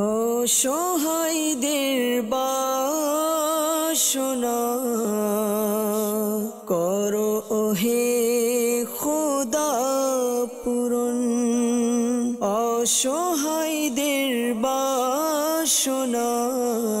অসহায়দের বাসনা। করো ওহে খোদা পূরণ। অসহায়দের বাসনা।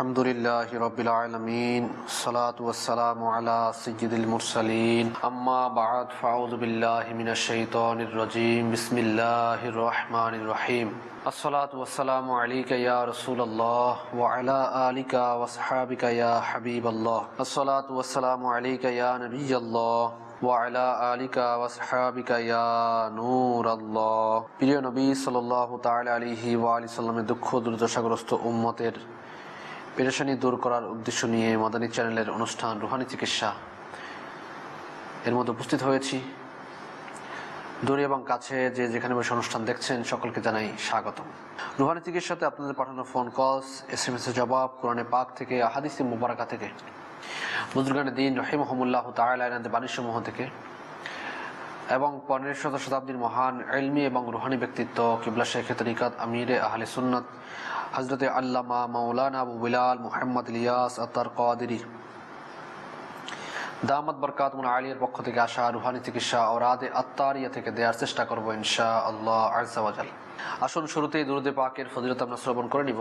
الحمد للہ رب العالمین صلاة والسلام على سید المرسلین اما بعد فاعوذ باللہ من الشیطان الرجیم بسم اللہ الرحمن الرحیم الصلاة والسلام علیکہ یا رسول اللہ وعلا آلکہ وصحابکہ یا حبیب اللہ الصلاة والسلام علیکہ یا نبی اللہ وعلا آلکہ وصحابکہ یا نور اللہ پریو نبی صلی اللہ تعالی علیہ وآلہ وسلم دکھ درد شگرست امتر পেরেশানি দূর করার উদ্দেশ্য নিয়ে মাদানী চ্যানেলের অনুষ্ঠান রুহানি চিকিৎসা। এর মধ্যে উপস্থিত হয়েছি। দূরে এবং কাছে যে যেখানে বসে অনুষ্ঠান দেখছেন, সকলকে জানাই স্বাগত রুহানি চিকিৎসাতে আপনাদের পাঠানো phone calls S M S জবাব, কোরআনে পাক থেকে, আহাদিসি মুবারাকা থেকে। বুজুর্গানের দিন রহিম রহিমহমুল্লাহ তালাদের বাণিজ্যসমূহ থেকে। এবং পনেরো শত শতাব্দীর মহান এলমি এবং রুহানি ব্যক্তিত্ব কিবলা শেখ তরিকাত আমিরে আহলে সুন্নত হজরত আল্লামা মৌলানা আবু বিলাল মুহাম্মদ ইলিয়াস আত্তার কাদিরি দামাত বরকাত আলিয়ার পক্ষ থেকে আসা রুহানি চিকিৎসা ও রাদে আত্মারিয়া থেকে দেওয়ার চেষ্টা করব ইনশা আল্লাহ আজাল আসুন শুরুতেই দুরুদে পাকের ফজিলত আমরা শ্রবণ করে নিব।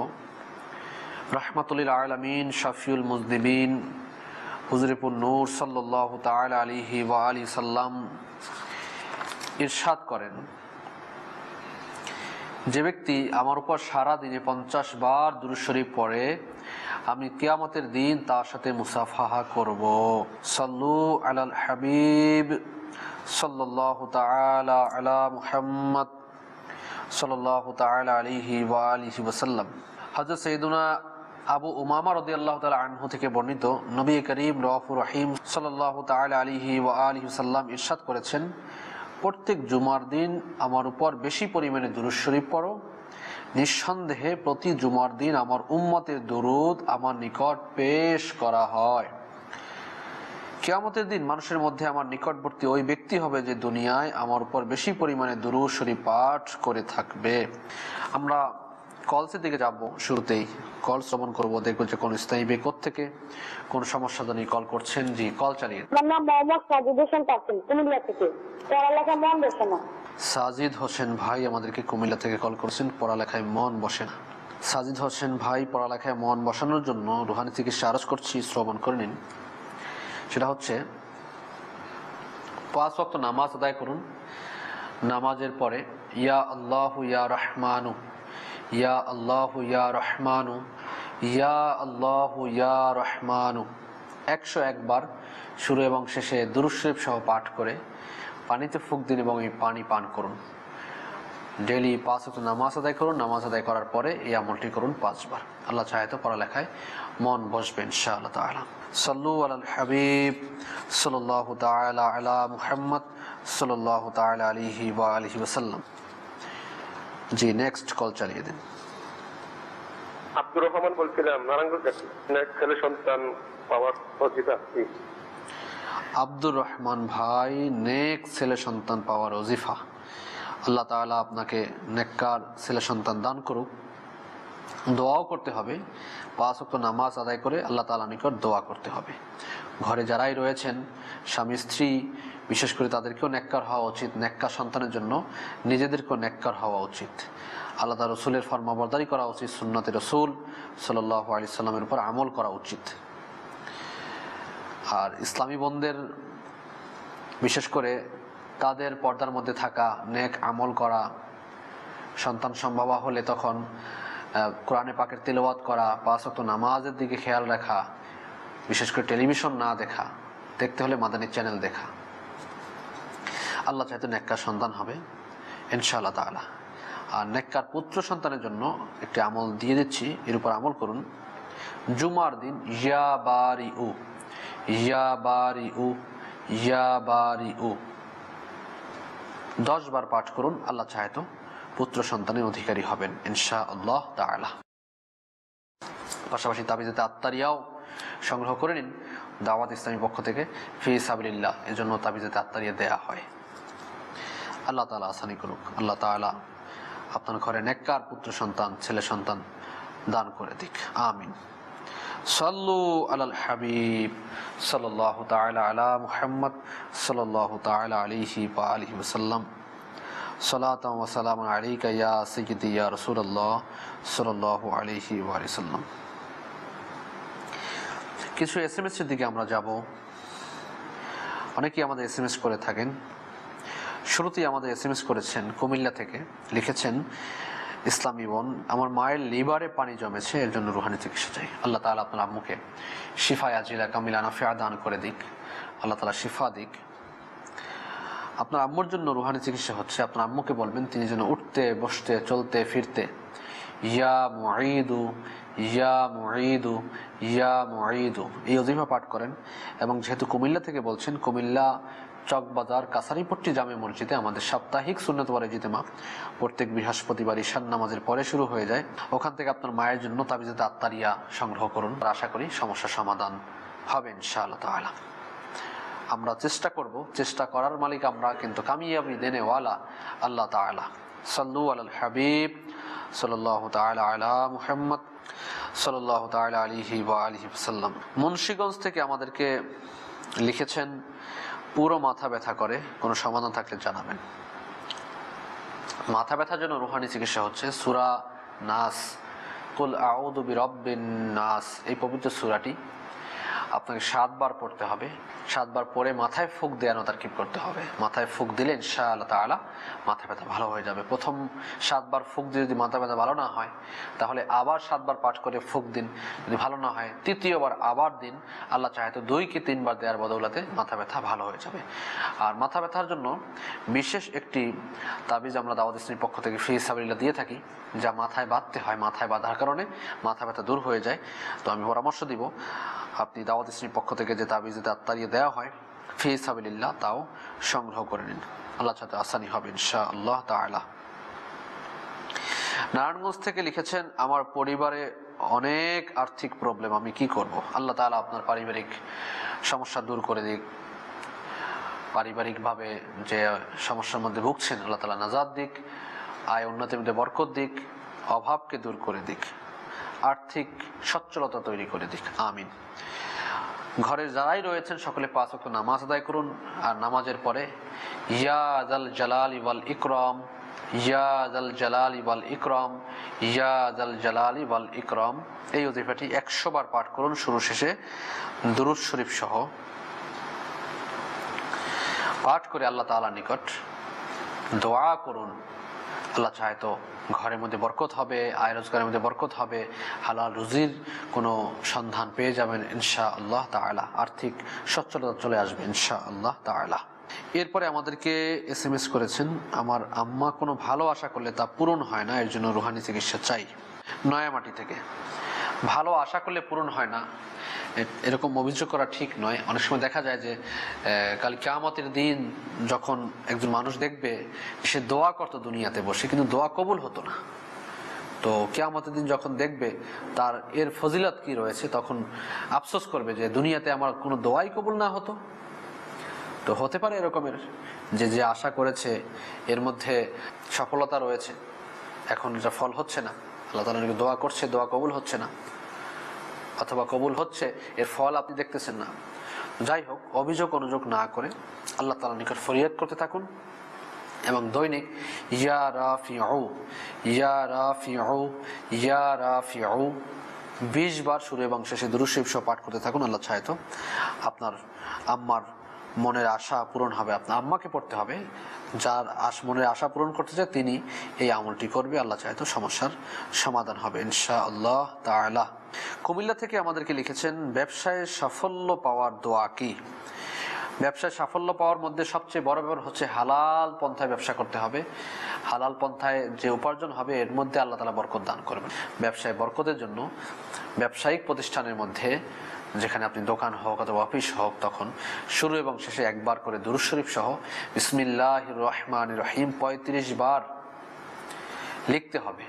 রহমাতুল্লিল আলমিন, শাফিউল মুজদিবিন, হুজরিপুর নূর সাল্লাহ তাল আলিহি ওয়া আলী সাল্লাম ইরশাদ করেন। যে ব্যক্তি আমার উপর সারা দিনে পঞ্চাশ বার দুরুশরীফ পড়ে, আমি কিয়ামতের দিন তার সাথে মুসাফাহা করব। সল্লু আলাল হাবিব সাল্লাহ তালা আলা মুহাম্মদ সাল্লাহ তালা আলিহি ওয়া আলিহি ওসাল্লাম হজরত সৈদুনা আবু উমামা রদি আল্লাহ তালা আনহু থেকে বর্ণিত নবী করিম রফুর রহিম সাল্লাহ তালা আলিহি ওয়া আলিহি সাল্লাম ইরশাদ করেছেন প্রত্যেক জুমার দিন আমার উপর বেশি পরিমাণে দুরুদ শরীফ পড়ো। নিঃসন্দেহে প্রতি জুমার দিন আমার উম্মতের দুরুদ আমার নিকট পেশ করা হয়। কেয়ামতের দিন মানুষের মধ্যে আমার নিকটবর্তী ওই ব্যক্তি হবে যে দুনিয়ায় আমার উপর বেশি পরিমাণে দুরু শরীফ পাঠ করে থাকবে। আমরা কলসের দিকে যাব শুরুতেই। কল শ্রবণ করব দেখব যে কোন স্থায়ী বেগ থেকে কোন সমস্যা জানি কল করছেন। জি কল চালিয়ে। নাম মোহাম্মদ সাজিদ হোসেন পাচ্ছেন কুমিল্লা থেকে। পড়ালেখা মন বসে না। সাজিদ হোসেন ভাই আমাদেরকে কুমিল্লা থেকে কল করেছেন। পড়ালেখায় মন বসে না। সাজিদ হোসেন ভাই পড়ালেখায় মন বসানোর জন্য রুহানি থেকে আরজ করছি শ্রবণ করে নিন। সেটা হচ্ছে পাঁচ ওয়াক্ত নামাজ আদায় করুন। নামাজের পরে ইয়া আল্লাহ ইয়া রহমানু। ইয়া আল্লাহ ইয়া রহমানু ইয়া আল্লাহ ইয়া রহমানু একশো একবার শুরু এবং শেষে দুরুশরীফ সহ পাঠ করে পানিতে ফুক দিন এবং এই পানি পান করুন। ডেলি পাঁচ ওয়াক্ত নামাজ আদায় করুন। নামাজ আদায় করার পরে এই আমলটি করুন পাঁচবার। আল্লাহ চাহে তো পড়ালেখায় মন বসবে ইনশা আল্লাহ তালা সাল্লু আল হাবিব সাল্লাহ তালা আলা মুহাম্মদ সাল্লাহ তালা আলিহি ওয়া আলিহি ওসাল্লাম জি নেক্সট কল চালিয়ে দিন। আব্দুর রহমান বলছিলাম নারায়ণগঞ্জ ছেলে সন্তান পাওয়ার কি আব্দুর রহমান ভাই নেক ছেলে সন্তান পাওয়ার ওজিফা আল্লাহ তাআলা আপনাকে নেককার ছেলে সন্তান দান করুক। দোয়াও করতে হবে। পাঁচ ওয়াক্ত নামাজ আদায় করে আল্লাহ তাআলা নিকট দোয়া করতে হবে। ঘরে যারাই রয়েছেন স্বামী স্ত্রী বিশেষ করে তাদেরকেও নেককার হওয়া উচিত, নেককার সন্তানের জন্য নিজেদেরকেও নেককার হওয়া উচিত। আল্লাহ রসুলের ফরমাবরদারি করা উচিত, সুন্নতি রসুল সাল্লাহ আলি সাল্লামের উপর আমল করা উচিত। আর ইসলামী বোনদের বিশেষ করে তাদের পর্দার মধ্যে থাকা নেক আমল করা, সন্তান সম্ভবা হলে তখন কোরআনে পাকের তেলাওয়াত করা, পাঁচ ওয়াক্ত নামাজের দিকে খেয়াল রাখা, বিশেষ করে টেলিভিশন না দেখা, দেখতে হলে মাদানী চ্যানেল দেখা। আল্লাহ চাইতে নেককার সন্তান হবে, ইনশাআল্লাহ তাআলা। আর নেককার পুত্র সন্তানের জন্য একটি আমল দিয়ে দিচ্ছি, এর উপর আমল করুন। জুমার দিন, ইয়া বারি উ ইয়া বারি উ ইয়া বারি উ দশ বার পাঠ করুন, আল্লাহ চাহে তো পুত্র সন্তানের অধিকারী হবেন ইনশা আল্লাহ তাআলা। পাশাপাশি তাবিজাতে আত্মারিয়াও সংগ্রহ করে নিন, দাওয়াত ইসলামী পক্ষ থেকে, ফি সাবিল্লাহ এজন্য তাবিজে আত্মারিয়া দেয়া হয়। আল্লাহ তালা আসানি করুক। আল্লাহ তালা আপনার ঘরে নেককার পুত্র সন্তান, ছেলে সন্তান দান করে দিক। আমিন। সাল্লু আলাল হাবিব। সাল্লাহ তাআলা আলা মুহাম্মদ। সাল্লাহ তাআলা আলাইহি ওয়া আলিহি ওয়াসাল্লাম। সালাতাম ওয়া সালামুন আলাইকা ইয়া সাইয়্যিদি, ইয়া রাসূলুল্লাহ। সাল্লাল্লাহু আলাইহি ওয়া সাল্লাম কিছু এসএমএস এর দিকে আমরা যাব। অনেকেই আমাদের এস এম এস করে থাকেন। শুরুতেই আমাদের এসএমএস করেছেন কুমিল্লা থেকে। লিখেছেন, ইসলামী বোন আমার মায়ের লিভারে পানি জমেছে, এর জন্য রুহানি চিকিৎসা চাই আল্লাহ তাআলা আপনার আম্মুকে শিফায় আজিলা কামিলা নাফিয়া দান করে দিক। আল্লাহ তাআলা শিফা দিক। আপনার আম্মুর জন্য রুহানি চিকিৎসা হচ্ছে। আপনার আম্মুকে বলবেন, তিনি যেন উঠতে, বসতে, চলতে, ফিরতে, ইয়া মুঈদু ইয়া মুঈদু ইয়া মুঈদু। এই অজিফা পাঠ করেন এবং যেহেতু কুমিল্লা থেকে বলছেন, কুমিল্লা চকবাজার কাসারিপট্টি জামে মসজিদে আমাদের সাপ্তাহিক সুন্নতবারে জিতেমা প্রত্যেক বৃহস্পতিবার ঈশান নামাজের পরে শুরু হয়ে যায়। ওখান থেকে আপনার মায়ের জন্য তাবিজাতে আত্মারিয়া সংগ্রহ করুন। আশা করি সমস্যার সমাধান হবে ইনশাআল্লাহ তাআলা। আমরা চেষ্টা করব, চেষ্টা করার মালিক আমরা, কিন্তু কামিয়াবি দেনে ওয়ালা আল্লাহ তাআলা। সাল্লু আলাল হাবিব, সাল্লাল্লাহু তাআলা আলা মুহাম্মদ আলাইহি ওয়া আলিহি ওয়াসাল্লাম। মুন্সিগঞ্জ থেকে আমাদেরকে লিখেছেন পুরো মাথা ব্যথা করে, কোনো সমাধান থাকলে জানাবেন। মাথা ব্যথার জন্য রুহানি চিকিৎসা হচ্ছে। সুরা নাস, কুল আউদু বিরব্বিন নাস, এই পবিত্র সুরাটি আপনাকে সাতবার পড়তে হবে। সাতবার পরে মাথায় ফুক দেয়ানো তার কিপ করতে হবে। মাথায় ফুক দিলে ইনশাআল্লাহ তাআলা মাথা ব্যথা ভালো হয়ে যাবে। প্রথম সাতবার ফুক দিয়ে যদি মাথা ব্যথা ভালো না হয়, তাহলে আবার সাতবার পাঠ করে ফুক দিন। যদি ভালো না হয়, তৃতীয়বার আবার দিন। আল্লাহ চাহে তো দুই কি তিনবার দেওয়ার বদৌলাতে মাথা ব্যথা ভালো হয়ে যাবে। আর মাথা ব্যথার জন্য বিশেষ একটি তাবিজ আমরা দাওয়াত ইসলামের পক্ষ থেকে ফি সাবিল্লা দিয়ে থাকি, যা মাথায় বাঁধতে হয়। মাথায় বাঁধার কারণে মাথা ব্যথা দূর হয়ে যায়। তো আমি পরামর্শ দিব, আপনি দাওয়াত ইসলামের পক্ষ থেকে যে তাবিজ তাত্তারিয়ে দেওয়া হয়, ফি সাবিল্লাহ তাও সংগ্রহ করে নিন। আল্লাহ সাথে আসানি হবে ইনশা আল্লাহ তাআলা। নারায়ণগঞ্জ থেকে লিখেছেন, আমার পরিবারে অনেক আর্থিক প্রবলেম, আমি কি করব? আল্লাহ তাআলা আপনার পারিবারিক সমস্যা দূর করে দিক। পারিবারিকভাবে যে সমস্যার মধ্যে ভুগছেন, আল্লাহ তালা নাজাদ দিক, আয় উন্নতির মধ্যে বরকত দিক, অভাবকে দূর করে দিক, আর্থিক সচ্ছলতা তৈরি করে দিক। আমিন। ঘরে যারাই রয়েছেন, সকলে পাঁচ ওয়াক্ত নামাজ আদায় করুন। আর নামাজের পরে, ইয়া জাল জালাল ইওয়াল ইকরম, ইয়া জাল জালাল ইওয়াল ইকরম, ইয়া জাল জালাল ইওয়াল ইকরম। এই অজিফাটি একশো বার পাঠ করুন শুরু শেষে দুরুদ শরীফ সহ। পাঠ করে আল্লাহ তাআলার নিকট দোয়া করুন। আল্লাহ চায় তো ঘরের মধ্যে বরকত হবে, আয় রোজগারের মধ্যে বরকত হবে, হালাল রুজির কোনো সন্ধান পেয়ে যাবেন ইনশা আল্লাহ তাআলা। আর্থিক সচ্ছলতা চলে আসবে ইনশা আল্লাহ তাআলা। এরপরে আমাদেরকে এস এম এস করেছেন, আমার আম্মা কোনো ভালো আশা করলে তা পূরণ হয় না, এর জন্য রুহানি চিকিৎসা চাই। নয়ামাটি থেকে, ভালো আশা করলে পূরণ হয় না এরকম অভিযোগ করা ঠিক নয়। অনেক সময় দেখা যায় যে কাল কেয়ামতের দিন যখন একজন মানুষ দেখবে, সে দোয়া করতো দুনিয়াতে বসে, কিন্তু দোয়া কবুল হতো না। তো কেয়ামতের দিন যখন দেখবে, তার এর ফজিলত কি রয়েছে, তখন আফসোস করবে যে, দুনিয়াতে আমার কোনো দোয়াই কবুল না হতো। তো হতে পারে এরকমের যে যে আশা করেছে, এর মধ্যে সফলতা রয়েছে। এখন এটা ফল হচ্ছে না। আল্লাহ তালা দোয়া করছে, দোয়া কবুল হচ্ছে না। অথবা কবুল হচ্ছে, এর ফল আপনি দেখতেছেন না। যাই হোক অভিযোগ অনুযোগ না করে আল্লাহ তালা নিকট ফরিয়াদ করতে থাকুন এবং দৈনিক, ইয়া রাফি আউ ইয়া রাফি আউ ইয়া রাফি আউ বিশ বার শুরু এবং শেষে দুরুশিব পাঠ করতে থাকুন, আল্লাহ ছায়ত। আপনার আম্মার মনের আশা পূরণ হবে আপনার আম্মাকে পড়তে হবে। যার আশ মনের আশা পূরণ করতে চায়, তিনি এই আমলটি করবে। আল্লাহ চায় তো সমস্যার সমাধান হবে। ইনশা আল্লাহ তাআলা। কুমিল্লা থেকে আমাদেরকে লিখেছেন, ব্যবসায় সাফল্য পাওয়ার দোয়া কি? ব্যবসায় সাফল্য পাওয়ার মধ্যে সবচেয়ে বড় ব্যাপার হচ্ছে হালাল পন্থায় ব্যবসা করতে হবে। হালাল পন্থায় যে উপার্জন হবে, এর মধ্যে আল্লাহ তালা বরকত দান করবেন। ব্যবসায় বরকতের জন্য ব্যবসায়িক প্রতিষ্ঠানের মধ্যে যেখানে আপনি দোকান হোক অথবা অফিস হোক, তখন শুরু এবং শেষে একবার করে দুরুদ শরীফ সহ বিসমিল্লাহ রহমান রহিম পঁয়ত্রিশ বার লিখতে হবে।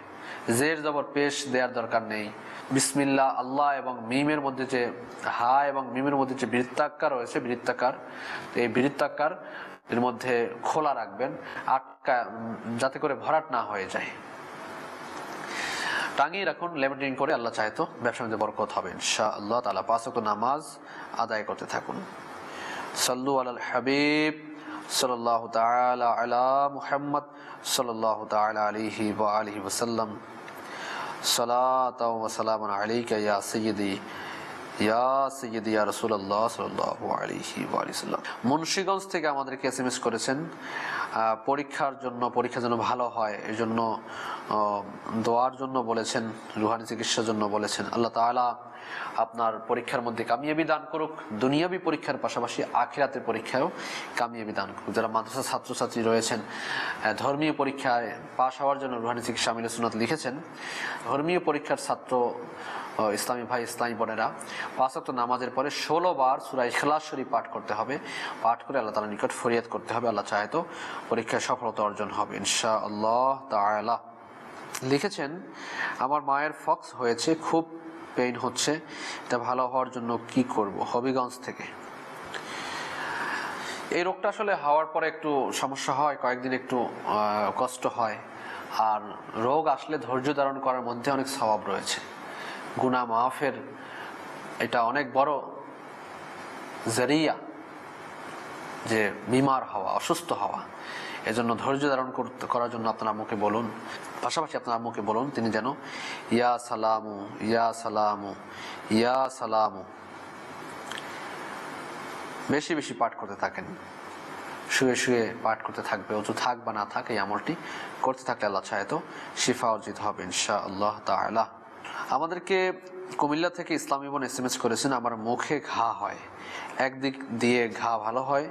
জের জবর পেশ দেওয়ার দরকার নেই। বিসমিল্লাহ, আল্লাহ এবং মিমের মধ্যে যে হা এবং মিমের মধ্যে যে বৃত্তাকার রয়েছে, বৃত্তাকার এই বৃত্তাকার এর মধ্যে খোলা রাখবেন, আটকা, যাতে করে ভরাট না হয়ে যায়। টাঙিয়ে রাখুন লেমিটিং করে আল্লাহ চাইতো ব্যবসার মধ্যে বরকত হবে ইনশা আল্লাহ তালা পাঁচ ওয়াক্ত নামাজ আদায় করতে থাকুন। সাল্লু আল হাবিব সাল্লাহ তালা আলা মুহাম্মদ সাল্লাহ তালা আলিহি বা সালাত ওসাল্লাম সালাম আলিকা ইয়া সাইয়্যিদি ইয়া মুন্সিগঞ্জ থেকে আমাদেরকে এসএমএস করেছেন পরীক্ষার জন্য, পরীক্ষা যেন ভালো হয়, এই জন্য দোয়ার জন্য বলেছেন, রুহানি চিকিৎসার জন্য বলেছেন। আল্লাহ তাআলা আপনার পরীক্ষার মধ্যে কামিয়াবি দান করুক, দুনিয়াবি পরীক্ষার পাশাপাশি আখিরাতের পরীক্ষায়ও কামিয়াবি দান করুক। যারা মাদ্রাসা ছাত্রছাত্রী রয়েছেন ধর্মীয় পরীক্ষায় পাশ হওয়ার জন্য রুহানি চিকিৎসা আমিল সুনাত লিখেছেন, ধর্মীয় পরীক্ষার ছাত্র ইসলামী ভাই, ইসলামী বোনেরা পাঁচ ওয়াক্ত নামাজের পরে ষোলো বার সুরা ইখলাস শরীফ পাঠ করতে হবে। পাঠ করে আল্লাহ তাআলার নিকট ফরিয়াদ করতে হবে। আল্লাহ চাহে তো পরীক্ষায় সফলতা অর্জন হবে ইনশা আল্লাহ তাআলা। লিখেছেন, আমার মায়ের ফক্স হয়েছে, খুব পেইন হচ্ছে, এটা ভালো হওয়ার জন্য কি করব? হবিগঞ্জ থেকে। এই রোগটা আসলে হওয়ার পরে একটু সমস্যা হয়, কয়েকদিন একটু কষ্ট হয়। আর রোগ আসলে ধৈর্য ধারণ করার মধ্যে অনেক স্বভাব রয়েছে। গুনা মাফের এটা অনেক বড় জারিয়া যে বিমার হওয়া, অসুস্থ হওয়া। এজন্য ধৈর্য ধারণ করতে, করার জন্য আপনার আম্মুকে বলুন। পাশাপাশি আপনার আম্মুকে বলুন, তিনি যেন, ইয়া সালামু ইয়া সালামু ইয়া সালামু। বেশি বেশি পাঠ করতে থাকেন। শুয়ে শুয়ে পাঠ করতে থাকবে অজু থাক বা না থাক, এই আমলটি করতে থাকলে আল্লাহ চাহে তো শিফা অর্জিত হবে ইনশা আল্লাহ তাআলা। আমাদেরকে কুমিল্লা থেকে ইসলামী বোন এস এম এস করেছেন, আমার মুখে ঘা হয়। একদিক দিয়ে ঘা ভালো হয়,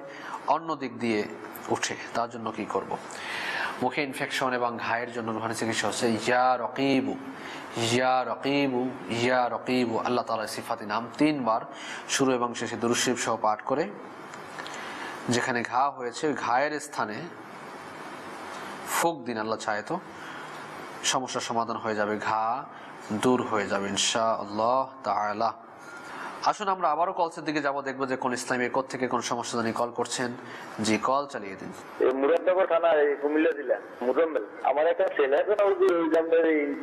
অন্য দিক দিয়ে উঠে। তার জন্য কি করব। মুখে ইনফেকশন এবং ঘায়ের জন্য রুহানি চিকিৎসা হচ্ছে, ইয়া রকিবু ইয়া রকিবু ইয়া রকিবু। আল্লাহ তালা সিফাতি নাম তিনবার শুরু এবং শেষে দুরুশিব সহ পাঠ করে, যেখানে ঘা হয়েছে, ঘায়ের স্থানে ফুক দিন আল্লাহ চায় তো, সমস্যার সমাধান হয়ে যাবে। ঘা দূর হয়ে যাবে ইনশা আল্লাহ তাআলা। আসুন আমরা আবারও কলসের দিকে যাব দেখব যে কোন ইসলামী কোথ থেকে কোন সমস্যা জানি কল করছেন। জি কল চালিয়ে দিন। মুরাদনগর থানা কুমিল্লা জেলা মুজাম্মেল। আমার একটা ছেলে আছে না ওই যে ওই যে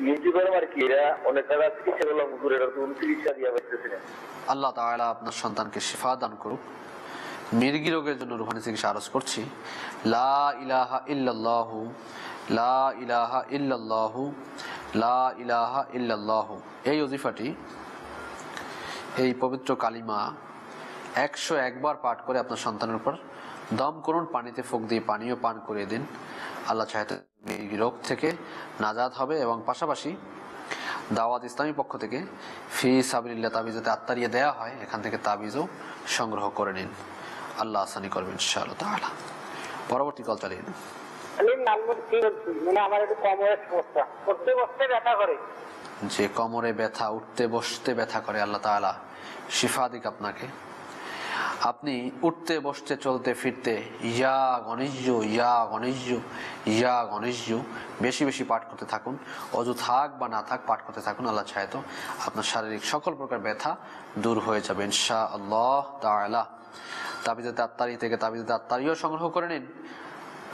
ইউটিউবার আর কি এরা অনেক টাকা চিকিৎসা করলাম কোন চিকিৎসা দিয়া আল্লাহ তাআলা আপনার সন্তানকে শিফা দান করুক। মির্গি রোগের জন্য রুহানি চিকিৎসা আরজ করছি। লা ইলাহা ইল্লাল্লাহু লা ইলাহা ইল্লাল্লাহু লা ইলাহা এই অজিফাটি এই পবিত্র কালিমা একশো একবার পাঠ করে আপনার সন্তানের উপর দম করুন, পানিতে ফুক দিয়ে পানীয় পান করিয়ে দিন। আল্লাহ এই রোগ থেকে নাজাদ হবে এবং পাশাপাশি দাওয়াত ইসলামী পক্ষ থেকে ফি সাবিল্লা যাতে আত্মারিয়ে দেওয়া হয়, এখান থেকে তাবিজও সংগ্রহ করে নিন। আল্লাহ আসানি করবেন ইনশাআল্লাহ তাআলা। পরবর্তী কল চালিয়ে মানে যে কোমরে ব্যথা, উঠতে বসতে ব্যথা করে আল্লাহ শিফা দিক আপনাকে। আপনি উঠতে, বসতে, চলতে, ফিরতে, ইয়া গণেশ ইয়া গণেশ ইয়া গণেশ বেশি বেশি পাঠ করতে থাকুন। অজু থাক বা না থাক, পাঠ করতে থাকুন, আল্লাহ চাহে তো আপনার শারীরিক সকল প্রকার ব্যথা দূর হয়ে যাবে ইনশা আল্লাহ তাবিজাতে আত্মারি থেকে তাবিজাতে আত্মারিও সংগ্রহ করে নিন।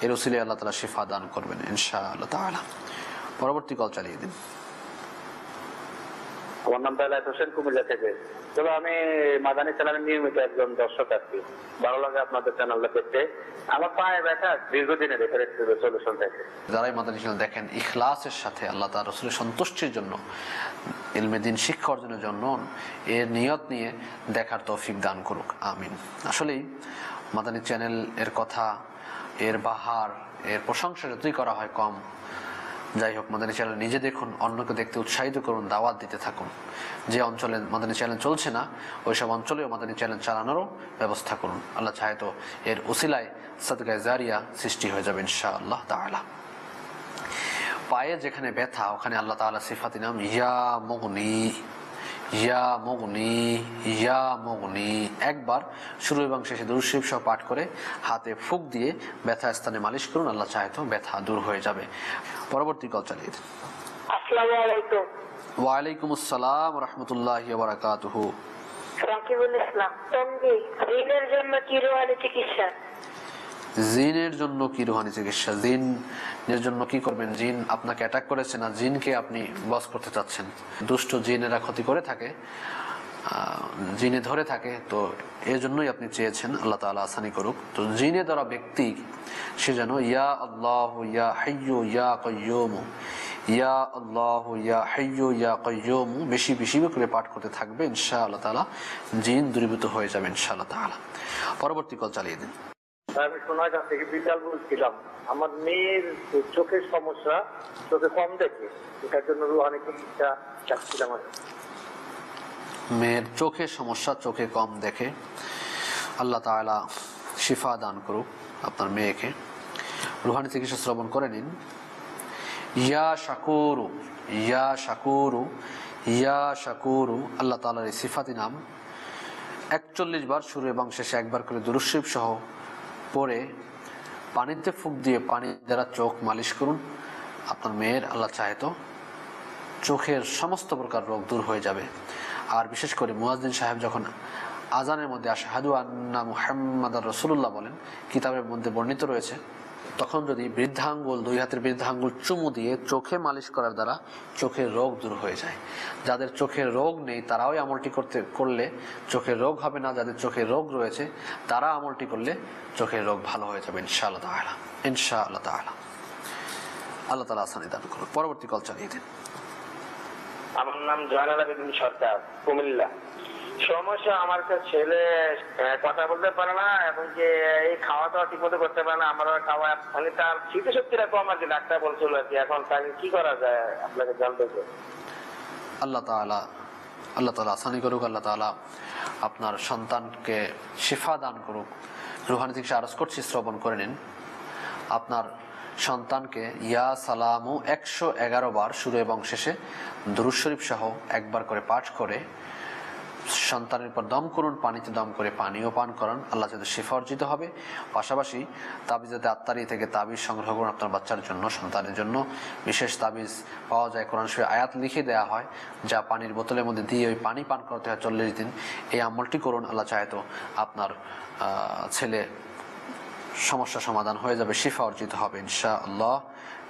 এর ওসিলে আল্লাহ তালা শিফা দান করবেন ইনশা আল্লাহ পরবর্তী কল চালিয়ে দিন। আমার নাম হোসেন কুমিল্লা থেকে। তবে আমি মাদানী চ্যানেলের নিয়মিত একজন দর্শক আছি ভালো লাগে আপনাদের চ্যানেলটা দেখতে। আমার পায়ে ব্যথা সলিউশন থেকে। যারাই মাদানী চ্যানেল দেখেন ইখলাসের সাথে আল্লাহ তার রসুলের সন্তুষ্টির জন্য ইলমে দিন শিক্ষা অর্জনের জন্য এর নিয়ত নিয়ে দেখার তৌফিক দান করুক। আমিন। আসলেই মাদানী চ্যানেল এর কথা এর বাহার, এর প্রশংসা যতই করা হয় কম। যাই হোক, মাদানী চ্যানেল নিজে দেখুন, অন্যকে দেখতে উৎসাহিত করুন, দাওয়াত দিতে থাকুন। যে অঞ্চলে মাদানী চ্যানেল চলছে না, ওইসব অঞ্চলেও মাদানী চ্যানেল চালানোরও ব্যবস্থা করুন। আল্লাহ চাহে তো এর উসিলায় সদগায় জারিয়া সৃষ্টি হয়ে যাবে ইনশা আল্লাহ তাআলা। পায়ে যেখানে ব্যথা, ওখানে আল্লাহ তাআলা সিফাতি নাম, ইয়া মগনি। ইয়া মগনি ইয়া মগনি। একবার শুরু এবং শেষে দুরুশিব সহ পাঠ করে হাতে ফুক দিয়ে ব্যথা স্থানে মালিশ করুন আল্লাহ চাহে তো ব্যথা দূর হয়ে যাবে। পরবর্তী কল চালিয়ে দিন। ওয়ালাইকুম আসসালাম রহমতুল্লাহ বারাকাতুহু রাকিবুল ইসলাম জন্য চিকিৎসা। জিনের জন্য কি রুহানি চিকিৎসা? জিনের জন্য কি করবেন? জিন আপনাকে অ্যাটাক করেছে না? জিনকে আপনি বস করতে চাচ্ছেন? দুষ্ট জিনেরা ক্ষতি করে থাকে জিনে ধরে থাকে, তো এই জন্যই আপনি চেয়েছেন আল্লাহ তাআলা আসানি করুক। তো জিনে ধরা ব্যক্তি সে যেন ইয়া আল্লাহ ইয়া হাইয়ু ইয়া কয়্যুম ইয়া আল্লাহ ইয়া হাইয়ু ইয়া কয়্যুম বেশি বেশি করে পাঠ করতে থাকবে ইনশা আল্লাহ তাআলা জিন দূরীভূত হয়ে যাবে, ইনশাআল্লাহ তাআলা। পরবর্তী কল চালিয়ে দিন। আমি সোনাগাঁ থেকে বলছিলাম আমার মেয়ের চোখের সমস্যা, চোখে কম দেখে। এটার জন্য রুহানি চিকিৎসা চাচ্ছিলাম মেয়ের চোখে সমস্যা, চোখে কম দেখে। আল্লাহ তাআলা শিফা দান করুক আপনার মেয়েকে। রুহানি চিকিৎসা শ্রবণ করে নিন। ইয়া শাকুরু ইয়া শাকুরু ইয়া শাকুরু। আল্লাহ তাআলার এই সিফাতি নাম একচল্লিশ বার শুরু এবং শেষে একবার করে দুরুশিব সহ পরে পানিতে ফুক দিয়ে পানি দ্বারা চোখ মালিশ করুন। আপনার মেয়ের আল্লাহ চাহে তো চোখের সমস্ত প্রকার রোগ দূর হয়ে যাবে। আর বিশেষ করে মুয়াজদিন সাহেব যখন আজানের মধ্যে আশাহাদু আন্না মুহাম্মাদ রসুল্লাহ বলেন, কিতাবের মধ্যে বর্ণিত রয়েছে তখন যদি বৃদ্ধাঙ্গুল, দুই হাতের বৃদ্ধাঙ্গুল চুমু দিয়ে চোখে মালিশ করার দ্বারা চোখের রোগ দূর হয়ে যায়। যাদের চোখের রোগ নেই, তারাও আমলটি করতে, করলে চোখের রোগ হবে না। যাদের চোখের রোগ রয়েছে, তারা আমলটি করলে চোখের রোগ ভালো হয়ে যাবে, ইনশাআল্লাহ তাআলা। ইনশাআল্লাহ তাআলা। আল্লাহ তাআলা আসানি দান করুন পরবর্তী কল চালিয়ে দিন। আমার নাম জয়নালা সরকার কুমিল্লা। সমস্যা, আমার একটা ছেলে কথা বলতে পারে না এবং যে এই খাওয়া দাওয়া ঠিক মতো করতে পারে না আমার খাওয়া মানে তার স্মৃতি স্মৃতিশক্তিটা কম আর কি, ডাক্তার বলছিল আর কি, এখন তাকে কি করা যায়, আপনাকে জানতে আল্লাহ তাআলা আল্লাহ তাআলা আসানি করুক, আল্লাহ তাআলা আপনার সন্তানকে শিফা দান করুক। রুহানি থেকে আরজ করছি, শ্রবণ করে নিন। আপনার সন্তানকে ইয়া সালামু একশো এগারো বার শুরু এবং শেষে দুরুদ শরীফ সহ একবার করে পাঠ করে সন্তানের পর দম করুন, পানিতে দম করে পানিও পান করান। আল্লাহ যাতে শিফা অর্জিত হবে। পাশাপাশি তাবিজাতে আত্মারি থেকে তাবিজ সংগ্রহ করুন আপনার বাচ্চার জন্য, সন্তানের জন্য। বিশেষ তাবিজ পাওয়া যায় কোরআন শরীফে আয়াত লিখে দেওয়া হয়, যা পানির বোতলের মধ্যে দিয়ে ওই পানি পান করতে হয় চল্লিশ দিন। এই আমলটি করুন, আল্লাহ চাহে তো আপনার ছেলে সমস্যা সমাধান হয়ে যাবে, শিফা অর্জিত হবে ইনশা আল্লাহ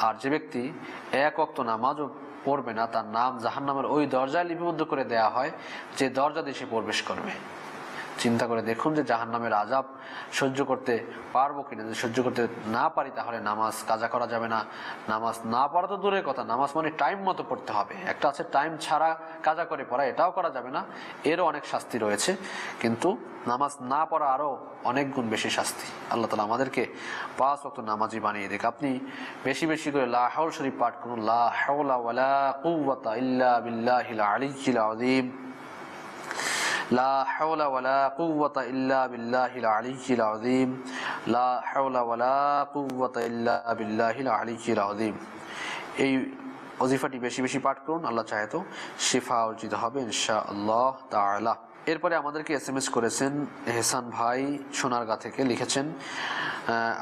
আর যে ব্যক্তি এক অক্ত নামাজও পড়বে না, তার নাম জাহান্নামের ওই দরজায় লিপিবদ্ধ করে দেয়া হয়, যে দরজা দিয়ে সে প্রবেশ করবে। চিন্তা করে দেখুন যে জাহান নামের আজাব সহ্য করতে পারব কিনা। যদি সহ্য করতে না পারি, তাহলে নামাজ কাজা করা যাবে না। নামাজ না পড়া তো দূরের কথা, নামাজ মানে টাইম মতো পড়তে হবে। একটা আছে টাইম ছাড়া কাজা করে পড়া, এটাও করা যাবে না। এরও অনেক শাস্তি রয়েছে। কিন্তু নামাজ না পড়া আরও অনেক গুণ বেশি শাস্তি। আল্লাহ তালা আমাদেরকে পাঁচ অক্ত নামাজি বানিয়ে দেখ আপনি বেশি বেশি করে লা হাউল শরীফ পাঠ করুন। লা হাওলা ইল্লা বিল্লাহিল আলিয়্যিল আযীম। لا حول ولا قوة إلا بالله العلي العظيم لا حول ولا قوة إلا بالله العلي العظيم এই অজিফাটি বেশি বেশি পাঠ করুন, আল্লাহ চাহে তো শিফা অর্জিত হবে ইনশা আল্লাহ তালা এরপরে আমাদেরকে এস এম এস করেছেন হেসান ভাই সোনারগা থেকে, লিখেছেন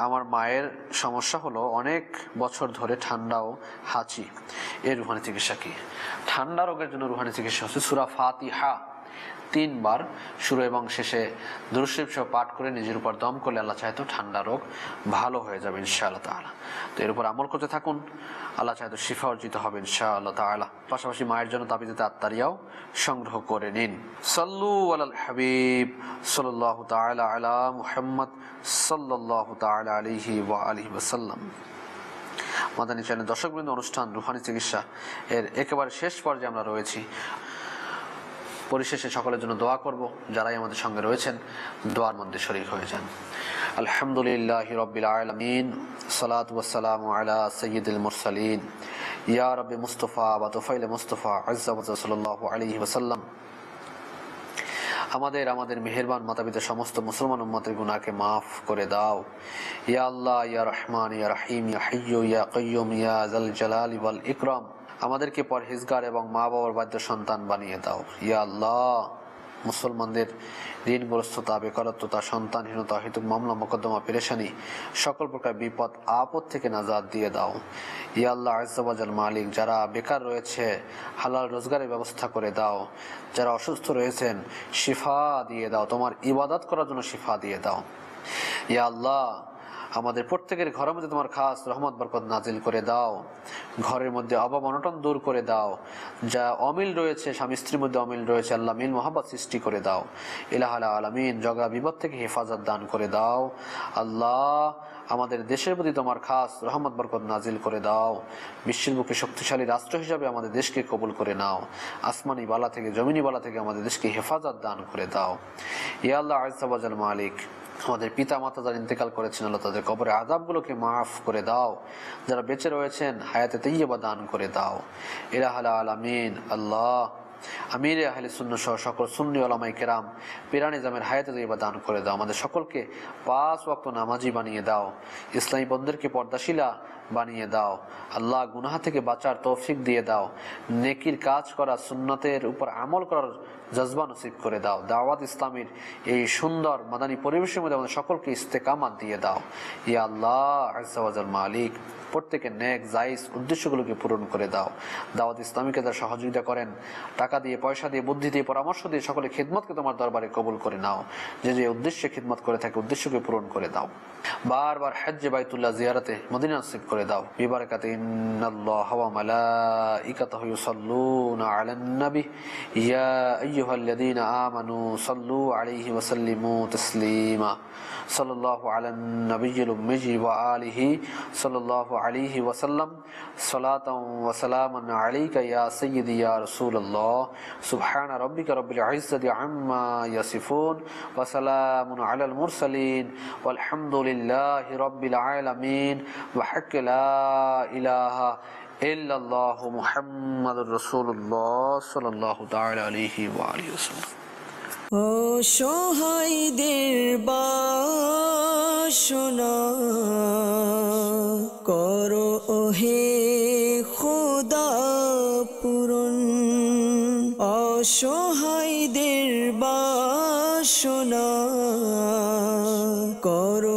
আমার মায়ের সমস্যা হলো অনেক বছর ধরে ঠান্ডাও হাঁচি। এর রুহানি চিকিৎসা কি? ঠান্ডা রোগের জন্য রুহানি চিকিৎসা হচ্ছে সুরা ফাতিহা। তিনবার শুরু এবং শেষে দুরুশরীফ সহ পাঠ করে নিজের উপর দম করলে আল্লাহ চাহে ঠান্ডা রোগ ভালো হয়ে যাবে ইনশাআল্লাহ তাআলা। তো এর উপর আমল করতে থাকুন, আল্লাহ চাহে শিফা অর্জিত হবে ইনশাআল্লাহ তাআলা। পাশাপাশি মায়ের জন্য তাবিজাতে আত্মারিয়াও সংগ্রহ করে নিন। সাল্লু আলাল হাবিব, সাল্লাল্লাহু তাআলা আলা মুহাম্মদ, সাল্লাল্লাহু তাআলা আলাইহি ওয়া আলিহি ওয়াসাল্লাম। মাদানী চ্যানেল দর্শকবৃন্দ অনুষ্ঠান রুহানি চিকিৎসা এর একেবারে শেষ পর্যায়ে আমরা রয়েছি। পরিশেষে সকলের জন্য দোয়া করব, যারাই আমাদের সঙ্গে রয়েছেন, দোয়ার মধ্যে শরীক হয়ে যান। আলহামদুলিল্লাহ রবিল আলমিন, সালাত ওয়াসালাম আলা সৈয়দুল মুরসালিন। ইয়া রব্বি মুস্তফা বা তোফাইল মুস্তফা সাল্লাহ আলী ওসাল্লাম আমাদের আমাদের মেহেরবান মাতা পিতা সমস্ত মুসলমান উম্মতের গুনাহকে মাফ করে দাও। ইয়া আল্লাহ, ইয়া রহমান, ইয়া রহিম, ইয়া হাইয়্যু, ইয়া কাইয়্যুম, ইয়া জাল জালালি ওয়াল ইকরাম। আমাদেরকে পরহেজগার এবং মা বাবার বাধ্য সন্তান বানিয়ে দাও। ইয়া আল্লাহ, মুসলমানদের ঋণগ্রস্ততা বেকারত্বতা সন্তানহীনতা হেতুক মামলা, মোকদ্দমা, পেরেশানি, সকল প্রকার বিপদ, আপদ থেকে নাজাদ দিয়ে দাও। ইয়া আল্লাহ আজাল মালিক, যারা বেকার রয়েছে, হালাল রোজগারের ব্যবস্থা করে দাও। যারা অসুস্থ রয়েছেন, শিফা দিয়ে দাও। তোমার ইবাদত করার জন্য শিফা দিয়ে দাও। ইয়া আল্লাহ আমাদের প্রত্যেকের ঘরের মধ্যে তোমার খাস রহমত, বরকত নাজিল করে দাও। ঘরের মধ্যে অভাব, অনটন দূর করে দাও। যা অমিল রয়েছে, স্বামী স্ত্রীর মধ্যে অমিল রয়েছে, আল্লাহ মিল মোহাম্মদ সৃষ্টি করে দাও। ইলাহালা আলামিন, জগা বিপদ থেকে হেফাজত দান করে দাও। আল্লাহ আমাদের দেশের প্রতি তোমার খাস রহমত, বরকত নাজিল করে দাও। বিশ্বের বুকে শক্তিশালী রাষ্ট্র হিসাবে আমাদের দেশকে কবুল করে নাও। আসমানি বালা থেকে, জমিনি বালা থেকে আমাদের দেশকে হেফাজত দান করে দাও। ইয়া আল্লাহ আজাল মালিক। আমাদের পিতা মাতা যারা ইন্তেকাল করেছেন আল্লাহ তাদের কবরে আদাবগুলোকে মাফ করে দাও। যারা বেঁচে রয়েছেন, হায়াতে তৈয়বা দান করে দাও। এরা আলা আল আলামিন, আল্লাহ। আমির আহলে সুন্ন সহ সকল সুন্নি আলামাই কেরাম, পিরানি জামের হায়াতে তৈবা দান করে দাও। আমাদের সকলকে পাঁচ ওয়াক্ত নামাজি বানিয়ে দাও। ইসলামী বন্ধুদেরকে পর্দাশিলা বানিয়ে দাও। আল্লাহ গুনাহা থেকে বাঁচার তৌফিক দিয়ে দাও। নেকির কাজ করা, সুন্নতের উপর আমল করার জজবা নসিব করে দাও। দাওয়াত ইসলামের এই সুন্দর মাদানী পরিবেশের মধ্যে আমাদের সকলকে ইস্তেকামাত দিয়ে দাও। ইয়া আল্লাহ আজাল মালিক, প্রত্যেকের নেক জাইজ উদ্দেশ্যগুলোকে পূরণ করে দাও। দাওয়াত ইসলামীকে যারা সহযোগিতা করেন। টাকা দিয়ে, পয়সা দিয়ে, বুদ্ধি দিয়ে, পরামর্শ দিয়ে সকলে খিদমতকে তোমার দরবারে কবুল করে নাও। যে যে উদ্দেশ্যে খিদমত করে থাকে, উদ্দেশ্যকে পূরণ করে দাও। বারবার হজ্জে বাইতুল্লাহ জিয়ারাতে মদিনা নসিব করে দাও। বিবারকাতে ইন্নাল্লাহ ওয়া মালাইকাতাহু ইউসাল্লুনা আলান নবী। ইয়া আইয়ুহাল্লাযীনা আমানু সাল্লু আলাইহি ওয়া সাল্লিমু তাসলিমা। সাল্লাল্লাহু আলান নবিয়্যিল উম্মি ওয়া আলিহি সাল্লাল্লাহু আলাইহি ওয়া সাল্লাম সালাতাও ওয়া সালামান আলাইকা ইয়া সাইয়্যিদি ইয়া রাসূলুল্লাহ। সুবহানা রাব্বিকা রাব্বিল ইজ্জাতি আম্মা ইয়াসিফুন। ওয়া সালামুন আলাল মুরসালিন। walhamdulillahi rabbil alamin wa hakka সহায়দের বাসনা কর হে খোদা পুরন অসহায়দের বাসনা কর